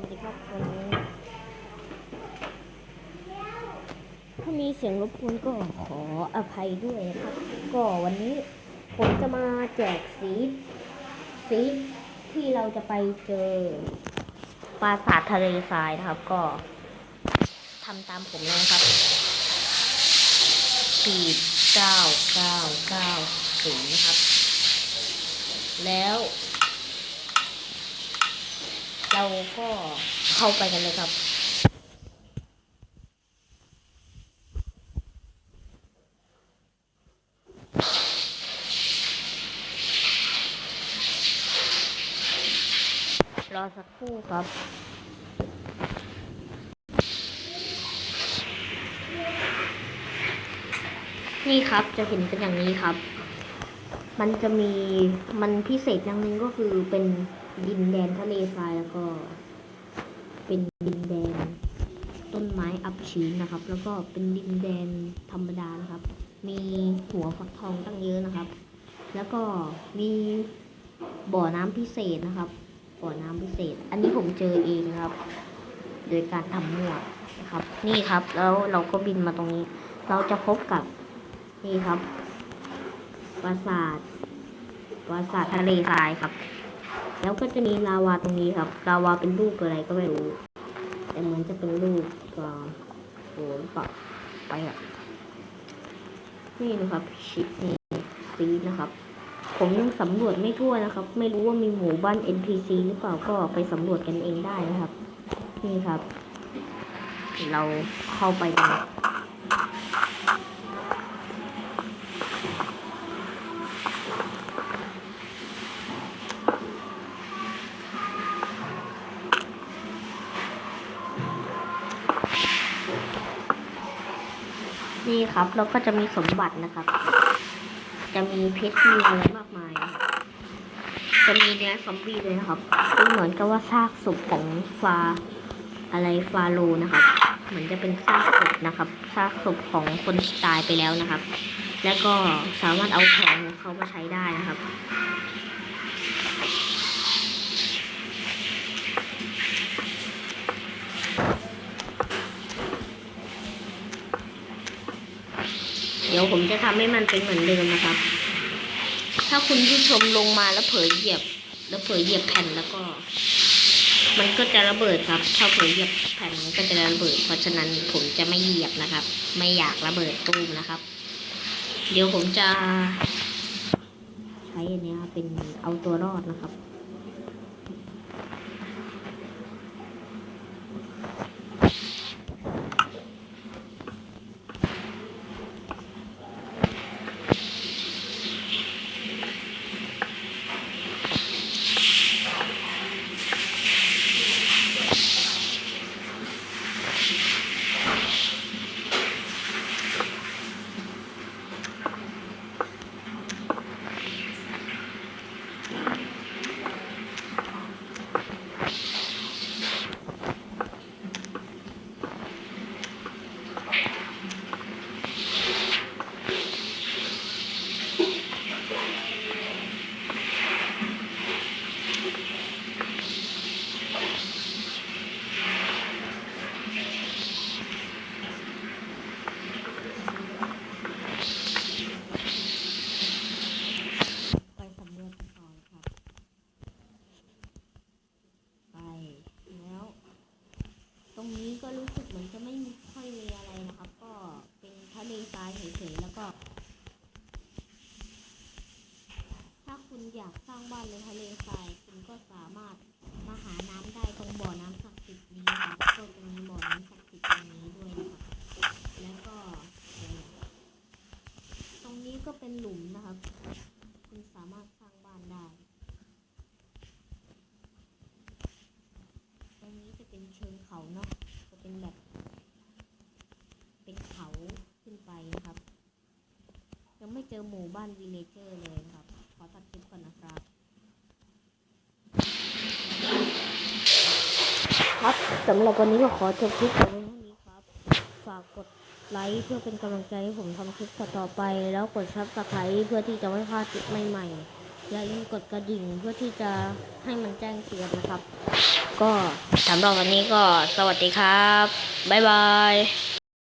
วัสดีครับวันนี้ถ้ามีเสียงรบกวนก็ขออภัยด้วยนะครับ ก็วันนี้ผมจะมาแจกซีดซีที่เราจะไปเจอปราสาททะเลทรายนะครับ ก็ทำตามผมเลยครับขีดเก้าเก้าเก้าศูนย์นะครับ แล้ว เราก็เข้าไปกันเลยครับรอสักครู่ครับ นี่ครับจะเห็นเป็นอย่างนี้ครับ มันจะมีมันพิเศษอย่างหนึ่งก็คือเป็น ดินแดนทะเลทรายแล้วก็ เป็นดินแดน ต้นไม้อับชื้นนะครับ แล้วก็เป็นดินแดนธรรมดานะครับ มีหัวฟักทองตั้งเยอะนะครับ แล้วก็มีบ่อน้ำพิเศษนะครับ บ่อน้ำพิเศษ อันนี้ผมเจอเองนะครับ โดยการทำมั่วนะครับ นี่ครับแล้วเราก็บินมาตรงนี้ เราจะพบกับนี่ครับปราสาทปราสาททะเลทรายครับ แล้วก็จะมีลาวาตรงนี้ครับ ลาวาเป็นรูปอะไรก็ไม่รู้ แต่เหมือนจะเป็นรูปก็โหปักไปอะนี่นะครับชิปนี่ซีนะครับ ผมยังสำรวจไม่ทั่วนะครับ ไม่รู้ว่ามีหมู่บ้าน NPC หรือเปล่าก็ไปสำรวจกันเองได้นะครับ นี่ครับ เราเข้าไปกัน นี่ครับแล้วก็จะมีสมบัตินะครับ จะมีเพชรมีอะไรมากมาย จะมีเนื้อซอมบี้เลยนะครับซึ่งเหมือนกับว่าซากศพของฟาอะไรฟาโลนะครับ เหมือนจะเป็นซากศพนะครับซากศพของคนตายไปแล้วนะครับ แล้วก็สามารถเอาของของเขามาใช้ได้นะครับ เดี๋ยวผมจะทำให้มันเป็นเหมือนเดิมนะครับ ถ้าคุณผู้ชมลงมาแล้วเผลอเหยียบ แล้วเผลอเหยียบแผ่นแล้วก็ มันก็จะระเบิดครับ ถ้าเผลอเหยียบแผ่นมันก็จะระเบิด เพราะฉะนั้นผมจะไม่เหยียบนะครับ ไม่อยากระเบิดตู้มนะครับ เดี๋ยวผมจะใช้อันนี้เป็นเอาตัวรอดนะครับ ไปสำรวจกันต่อครับ ไปแล้ว ตรงนี้ก็รู้สึกเหมือนจะไม่มีค่อยมีอะไรนะครับ ก็เป็นทะเลทรายเฉยๆแล้วก็ ถ้าคุณ อยากสร้างบ้านในทะเลทรายคุณก็สามารถมาหาน้ำได้ตรงบ่อน้ำศักดิ์สิทธิ์นี้ครับก็จะมีบ่อน้ำศักดิ์สิทธิ์ตรงนี้ด้วยนะครับแล้วก็ ตรงนี้ก็เป็นหลุมนะครับ คุณสามารถสร้างบ้านได้ ตรงนี้จะเป็นเชิงเขาเนาะจะเป็นแบบ เป็นเขาขึ้นไปนะครับ ยังไม่เจอหมู่บ้านวิเลเจอร์เลยครับ ขอตัดคลิปก่อนนะครับ ครับสำหรับวันนี้ก็ขอจบคลิปแต่เพียงเท่านี้ครับ ฝากกดไลค์เพื่อเป็นกำลังใจให้ผมทำคลิปต่อไป แล้วกดซับสไครต์เพื่อที่จะไม่พลาดคลิปใหม่ๆอย่าลืมกดกระดิ่งเพื่อที่จะให้มันแจ้งเตือนนะครับ ก็สำหรับวันนี้ก็สวัสดีครับ บ๊ายบาย